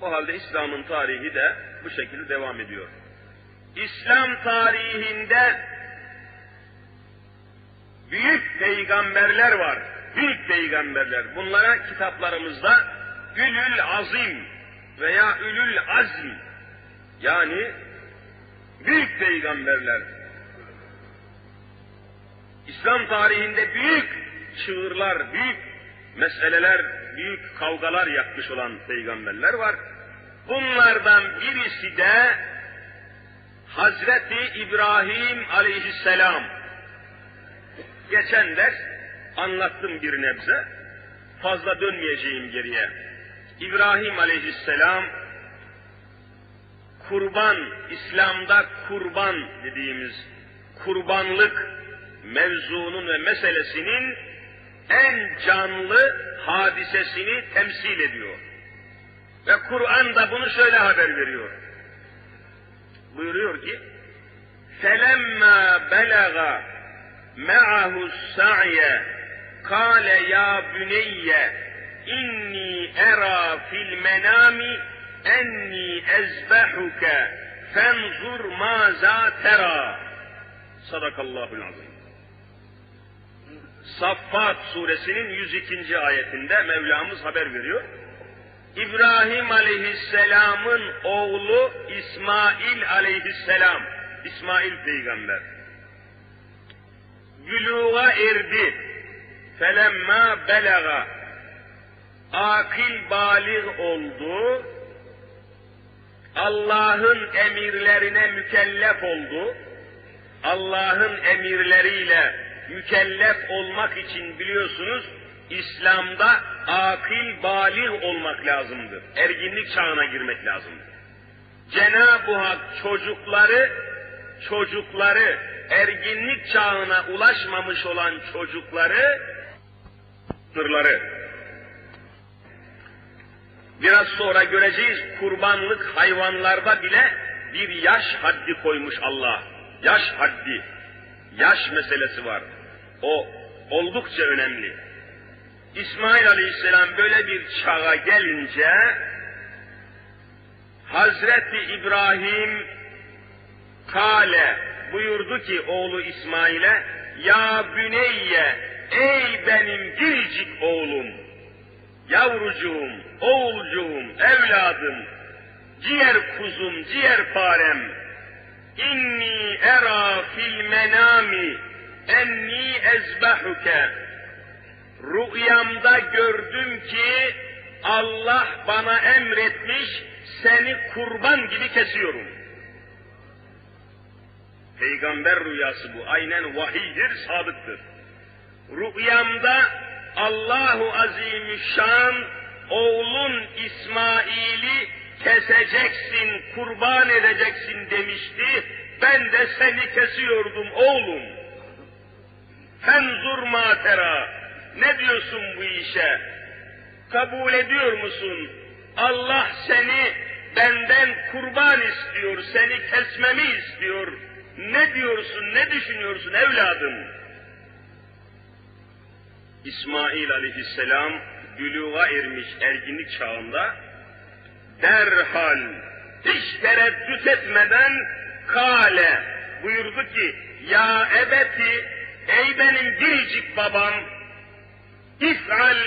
O halde İslam'ın tarihi de bu şekilde devam ediyor. İslam tarihinde büyük peygamberler var. Büyük peygamberler. Bunlara kitaplarımızda Ülül Azim veya Ülül Azm yani büyük peygamberler. İslam tarihinde büyük çığırlar, büyük meseleler, büyük kavgalar yapmış olan peygamberler var. Bunlardan birisi de Hazreti İbrahim aleyhisselam. Geçen ders anlattım bir nebze. Fazla dönmeyeceğim geriye. İbrahim aleyhisselam kurban, İslam'da kurban dediğimiz kurbanlık mevzunun ve meselesinin en canlı hadisesini temsil ediyor. Ve Kur'an da bunu şöyle haber veriyor. Buyuruyor ki, فَلَمَّا بَلَغَ مَعَهُ السَّعْيَ قَالَ يَا بُنَيَّ اِنِّي اَرَى فِي الْمَنَامِ اَنِّي اَزْبَحُكَ فَانْظُرْ مَاذَا تَرَى Sadakallahul azim. Saffat suresinin 102. ayetinde Mevlamız haber veriyor. İbrahim aleyhisselamın oğlu İsmail aleyhisselam, İsmail peygamber. Büluğa erdi. Felemma belaga. Akil balik oldu. Allah'ın emirlerine mükellef oldu. Allah'ın emirleriyle mükellef olmak için biliyorsunuz İslam'da akil balik olmak lazımdır. Erginlik çağına girmek lazımdır. Cenab-ı Hak çocukları, çocukları, erginlik çağına ulaşmamış olan çocukları, sırları, biraz sonra göreceğiz kurbanlık hayvanlarda bile bir yaş haddi koymuş Allah. Yaş haddi, yaş meselesi var. O oldukça önemli. İsmail Aleyhisselam böyle bir çağa gelince Hazreti İbrahim kale buyurdu ki oğlu İsmail'e ya büneyye ey benim biricik oğlum yavrucuğum oğulcuğum evladım ciğer kuzum ciğer farem inni era fil menami enni ezbahuke rüyamda gördüm ki Allah bana emretmiş seni kurban gibi kesiyorum. Peygamber rüyası bu. Aynen vahiydir, sadıktır. Rüyamda Allahu Azimüşşan oğlun İsmail'i keseceksin, kurban edeceksin demişti. Ben de seni kesiyordum oğlum. Fenzur matera. Ne diyorsun bu işe? Kabul ediyor musun? Allah seni benden kurban istiyor, seni kesmemi istiyor. Ne diyorsun, ne düşünüyorsun evladım? İsmail aleyhisselam büluğa ermiş erginlik çağında derhal hiç tereddüt etmeden kale buyurdu ki ya ebeti ey benim biricik babam if'al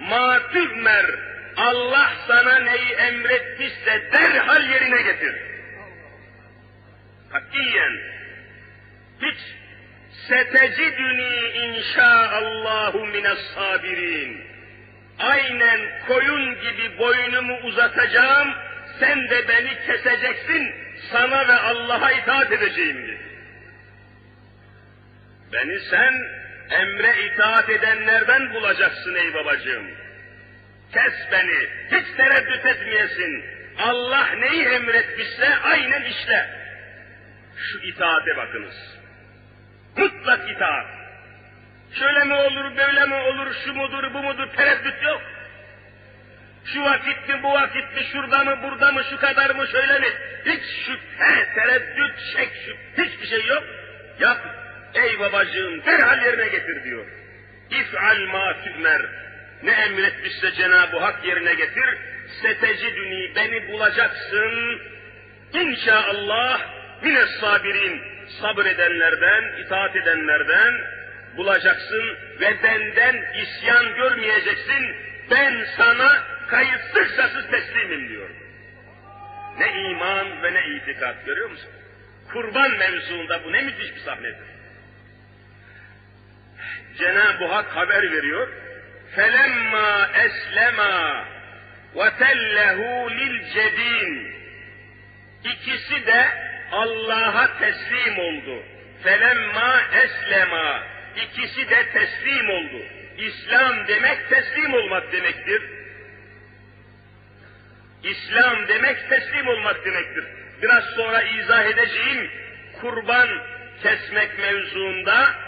ma tühmer Allah sana neyi emretmişse derhal yerine getir. Katiyen hiç setecidüni inşaallahu mines sabirin. Aynen koyun gibi boynumu uzatacağım, sen de beni keseceksin, sana ve Allah'a itaat edeceğim dedi. Beni sen emre itaat edenlerden bulacaksın ey babacığım. Kes beni, hiç tereddüt etmeyesin. Allah neyi emretmişse aynen işle. Şu itaate bakınız. Mutlak itaat. Şöyle mi olur, böyle mi olur, şu mudur, bu mudur, tereddüt yok. Şu vakit mi, bu vakit mi, şurada mı, burada mı, şu kadar mı, şöyle mi? Hiç şüphe, tereddüt, şek, şüphe, hiçbir şey yok. Yap, ey babacığım, derhal yerine getir diyor. İf'al ma tümer. Ne emretmişse Cenab-ı Hak yerine getir, Setecidüni beni bulacaksın. İnşallah mine sabirin sabredenlerden, itaat edenlerden bulacaksın ve benden isyan görmeyeceksin. Ben sana kayıtsız şartsız teslimim diyor. Ne iman ve ne itikat görüyor musun? Kurban mevzuunda bu ne müthiş bir sahnedir. Cenab-ı Hak haber veriyor. Felemma eslema ve tellehu lil cebin. İkisi de Allah'a teslim oldu. Felemma eslema. İkisi de teslim oldu. İslam demek teslim olmak demektir. İslam demek teslim olmak demektir. Biraz sonra izah edeceğim kurban kesmek mevzuunda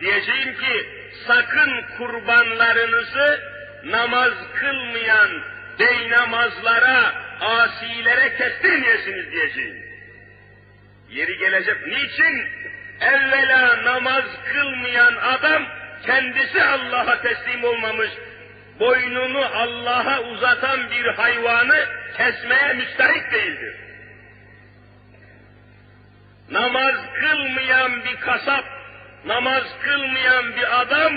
diyeceğim ki sakın kurbanlarınızı namaz kılmayan beynamazlara, asilere kestirmeyesiniz diyeceğim. Yeri gelecek. Niçin? Evvela namaz kılmayan adam kendisi Allah'a teslim olmamış, boynunu Allah'a uzatan bir hayvanı kesmeye müstahik değildir. Namaz kılmayan bir kasap, namaz kılmayan bir adam,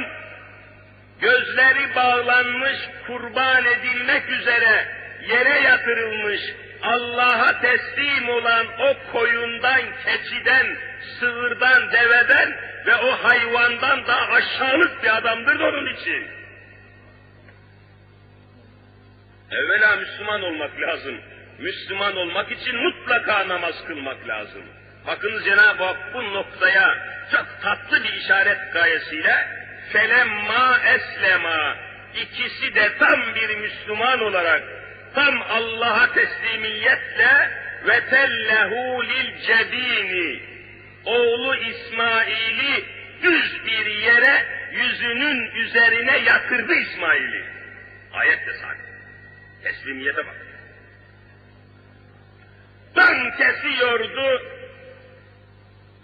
gözleri bağlanmış, kurban edilmek üzere yere yatırılmış, Allah'a teslim olan o koyundan, keçiden, sığırdan, deveden ve o hayvandan da aşağılık bir adamdır onun için. Evvela Müslüman olmak lazım. Müslüman olmak için mutlaka namaz kılmak lazım. Bakınız Cenab-ı Hak bu noktaya çok tatlı bir işaret gayesiyle felemma eslema ikisi de tam bir Müslüman olarak tam Allah'a teslimiyetle ve tellehu lil cebini oğlu İsmail'i düz bir yere yüzünün üzerine yatırdı İsmail'i. Ayet de sabit. Teslimiyete bak. Tam kesiyordu,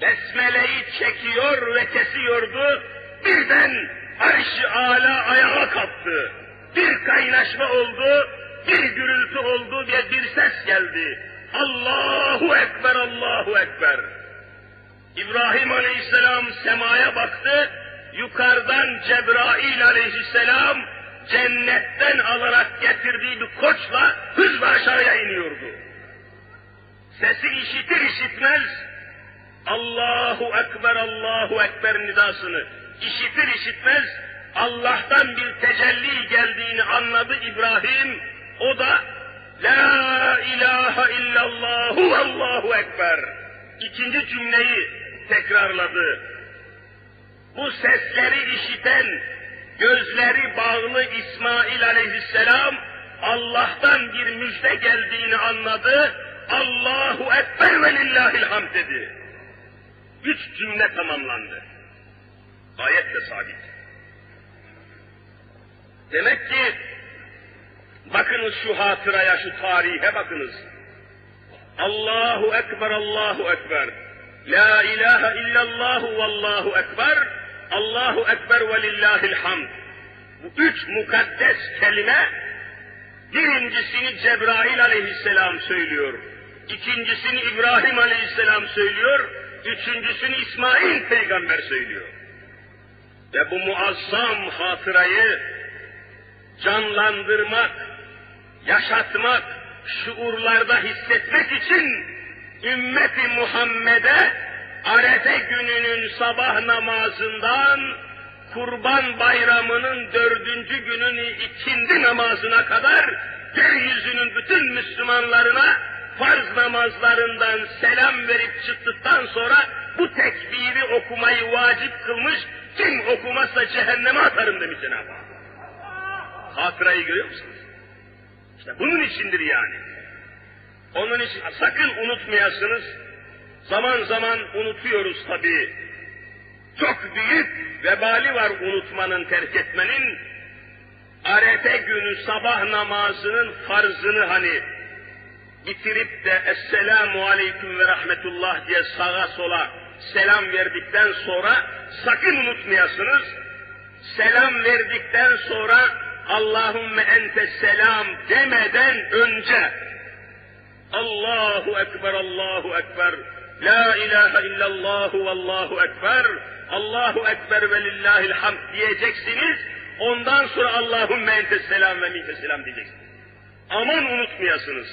besmeleyi çekiyor ve kesiyordu, birden arş ala ayağa kalktı. Bir kaynaşma oldu, bir gürültü oldu diye bir ses geldi. Allahu Ekber, Allahu Ekber. İbrahim Aleyhisselam semaya baktı, yukarıdan Cebrail Aleyhisselam cennetten alarak getirdiği bir koçla hızla aşağıya iniyordu. Sesi işitir işitmez, Allahu Ekber, Allahu Ekber nidasını işitir işitmez, Allah'tan bir tecelli geldiğini anladı İbrahim, o da La ilahe illallahu Allahu Ekber. İkinci cümleyi tekrarladı. Bu sesleri işiten, gözleri bağlı İsmail aleyhisselam, Allah'tan bir müjde geldiğini anladı, Allahu Ekber ve lillahil hamd dedi. Üç cümle tamamlandı. Ayet de sabit. Demek ki bakınız şu hatıraya, şu tarihe bakınız. Allahu Ekber, Allahu Ekber. La ilahe illallah vallahu ekber. Allahu ekber ve lillahil hamd. Bu üç mukaddes kelime birincisini Cebrail aleyhisselam söylüyor. ikincisini İbrahim aleyhisselam söylüyor. Üçüncüsünü İsmail peygamber söylüyor. Ve bu muazzam hatırayı canlandırmak, yaşatmak, şuurlarda hissetmek için ümmeti Muhammed'e Arefe gününün sabah namazından Kurban Bayramı'nın dördüncü günün ikindi namazına kadar yeryüzünün bütün Müslümanlarına farz namazlarından selam verip çıktıktan sonra bu tekbiri okumayı vacip kılmış, kim okumazsa cehenneme atarım demiş Cenab-ı Hak. Hatırayı görüyor musunuz? İşte bunun içindir yani. Onun için sakın unutmayasınız. Zaman zaman unutuyoruz tabii. Çok büyük vebali var unutmanın, terk etmenin. Arefe günü sabah namazının farzını hani bitirip de Esselamu Aleyküm ve Rahmetullah diye sağa sola selam verdikten sonra sakın unutmayasınız. Selam verdikten sonra Allahümme entes selam demeden önce Allahu Ekber, Allahu Ekber, La ilahe illallah ve Allahu Ekber, Allahu Ekber ve lillahil hamd diyeceksiniz. Ondan sonra Allahümme entes selam ve minke selam diyeceksiniz. Aman unutmayasınız.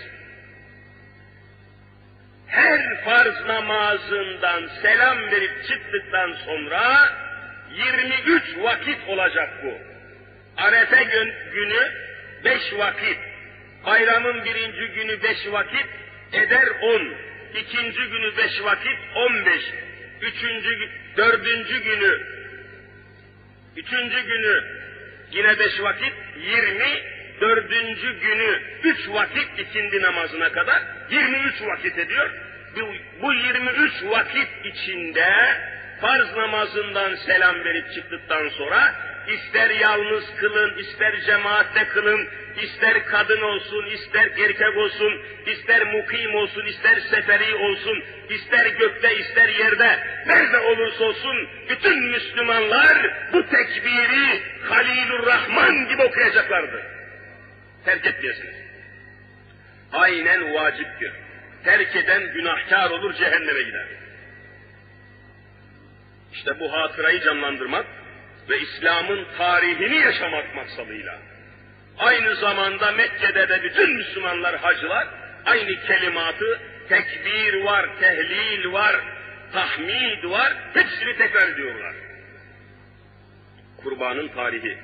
Her farz namazından selam verip çıktıktan sonra 23 vakit olacak bu. Arefe gün, günü 5 vakit. Bayramın birinci günü 5 vakit eder 10. İkinci günü 5 vakit 15. Üçüncü, dördüncü günü Üçüncü günü yine beş vakit, yirmi, dördüncü günü üç vakit ikindi namazına kadar, yirmi üç vakit ediyor. Bu, bu yirmi üç vakit içinde farz namazından selam verip çıktıktan sonra ister yalnız kılın, ister cemaatte kılın, ister kadın olsun, ister erkek olsun, ister mukim olsun, ister seferi olsun, ister gökte, ister yerde, nerede olursa olsun, bütün Müslümanlar bu tekbiri Halilur Rahman gibi okuyacaklardır. Terk etmeyesiniz. Aynen vaciptir. Terk eden günahkar olur, cehenneme gider. İşte bu hatırayı canlandırmak ve İslam'ın tarihini yaşamak maksadıyla. Aynı zamanda Mekke'de de bütün Müslümanlar hacılar aynı kelimatı tekbir var, tehlil var, tahmid var, hepsini tekrar ediyorlar. Kurbanın tarihi.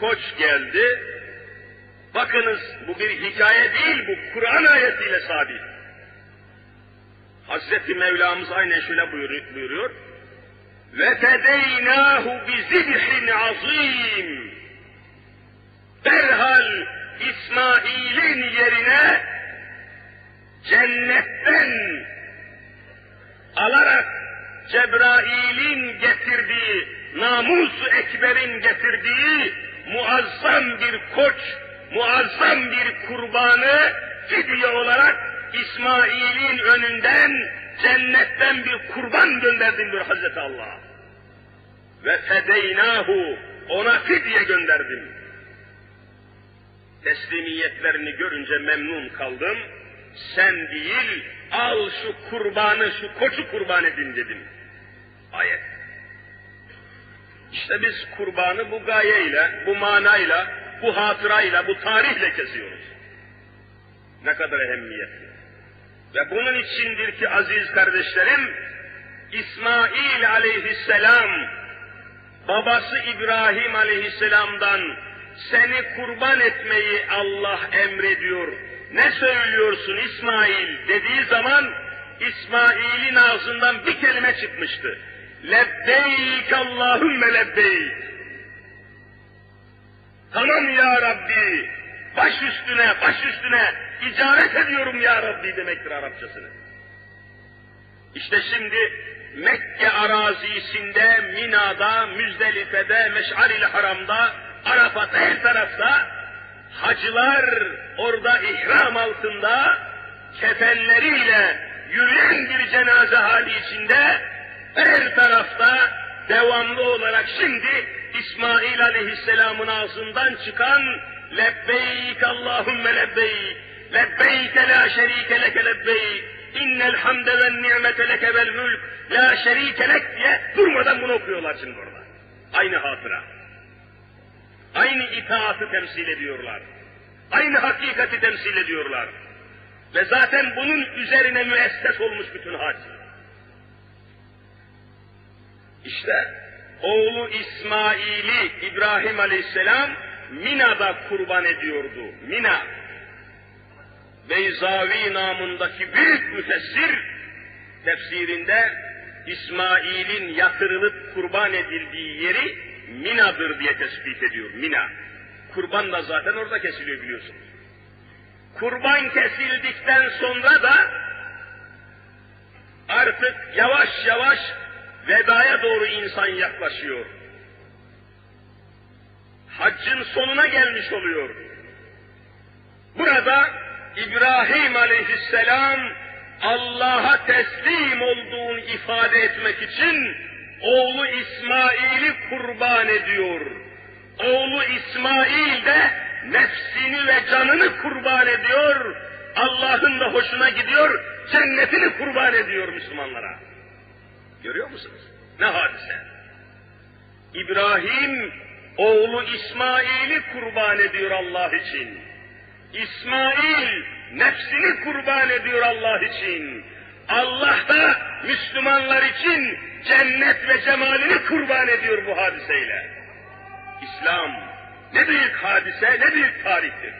Koç geldi. Bakınız bu bir hikaye değil, bu Kur'an ayetiyle sabit. Hazreti Mevlamız aynen şöyle buyuruyor. buyuruyor. Ve fedeynâhu bizibhin azim. Derhal İsmail'in yerine cennetten alarak Cebrail'in getirdiği, namus ekberin getirdiği muazzam bir koç, muazzam bir kurbanı fidye olarak İsmail'in önünden cennetten bir kurban gönderdim diyor Hazreti Allah. Ve fedeynahu ona fidye gönderdim. Teslimiyetlerini görünce memnun kaldım. Sen değil, al şu kurbanı, şu koçu kurban edin dedim. Ayet. İşte biz kurbanı bu gayeyle, bu manayla, bu hatırayla, bu tarihle kesiyoruz. Ne kadar ehemmiyetli. Ve bunun içindir ki aziz kardeşlerim, İsmail aleyhisselam, babası İbrahim aleyhisselamdan seni kurban etmeyi Allah emrediyor. Ne söylüyorsun İsmail dediği zaman İsmail'in ağzından bir kelime çıkmıştı. Lebbeyk Allahümme lebbeyk. Tamam ya Rabbi, baş üstüne, baş üstüne icabet ediyorum ya Rabbi demektir Arapçasını. İşte şimdi Mekke arazisinde, Mina'da, Müzdelife'de, Meş'ar-i Haram'da, Arafat'ta her tarafta hacılar orada ihram altında kefenleriyle yürüyen bir cenaze hali içinde her tarafta devamlı olarak şimdi İsmail aleyhisselamın ağzından çıkan lebbeyk Allahümme lebbeyk lebbeyk la şerike leke lebbeyk innel hamde ve ni'mete leke vel mülk la şerike lek diye durmadan bunu okuyorlar şimdi orada. Aynı hatıra. Aynı itaatı temsil ediyorlar. Aynı hakikati temsil ediyorlar. Ve zaten bunun üzerine müesses olmuş bütün hac. İşte oğlu İsmail'i İbrahim Aleyhisselam Mina'da kurban ediyordu. Mina. Beyzavi namındaki büyük müfessir tefsirinde İsmail'in yatırılıp kurban edildiği yeri Mina'dır diye tespit ediyor. Mina. Kurban da zaten orada kesiliyor biliyorsunuz. Kurban kesildikten sonra da artık yavaş yavaş vedaya doğru insan yaklaşıyor. Haccın sonuna gelmiş oluyor. Burada İbrahim aleyhisselam Allah'a teslim olduğunu ifade etmek için oğlu İsmail'i kurban ediyor. Oğlu İsmail de nefsini ve canını kurban ediyor. Allah'ın da hoşuna gidiyor, cennetini kurban ediyor Müslümanlara. Görüyor musunuz? Ne hadise? İbrahim oğlu İsmail'i kurban ediyor Allah için. İsmail nefsini kurban ediyor Allah için. Allah da Müslümanlar için cennet ve cemalini kurban ediyor bu hadiseyle. İslam ne büyük hadise, ne büyük tarihtir.